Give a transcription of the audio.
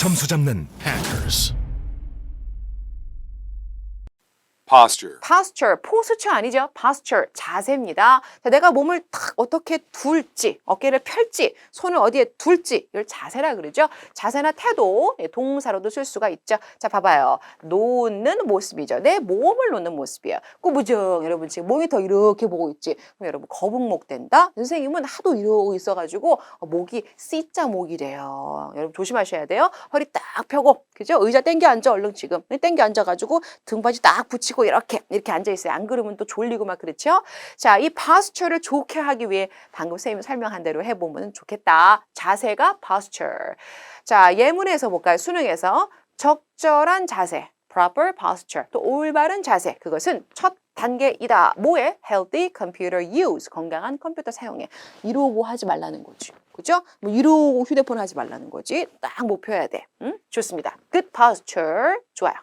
점수 잡는 hackers. Posture, posture, 포스처 아니죠? posture, 자세입니다. 자, 내가 몸을 탁 어떻게 둘지, 어깨를 펼지, 손을 어디에 둘지, 이걸 자세라 그러죠. 자세나 태도, 예, 동사로도 쓸 수가 있죠. 자, 봐봐요. 놓는 모습이죠. 내 몸을 놓는 모습이에요. 꾸부정, 여러분 지금 모니터 이렇게 보고 있지. 그럼 여러분 거북목 된다? 선생님은 하도 이러고 있어가지고 어, 목이 C자 목이래요. 여러분 조심하셔야 돼요. 허리 딱 펴고, 그죠? 의자 땡겨 앉아, 얼른 지금. 땡겨 앉아가지고 등받이 딱 붙이고 이렇게, 이렇게 앉아 있어요. 안 그러면 또 졸리고 막 그렇죠? 자, 이 posture를 좋게 하기 위해 방금 선생님이 설명한 대로 해보면 좋겠다. 자세가 posture. 자, 예문에서 볼까요? 수능에서 적절한 자세, proper posture, 또 올바른 자세, 그것은 첫 단계이다. 뭐에? healthy computer use, 건강한 컴퓨터 사용에. 이러고 하지 말라는 거지. 그죠? 뭐 이러고 휴대폰 하지 말라는 거지. 딱 목표해야 돼. 응? 좋습니다. good posture. 좋아요.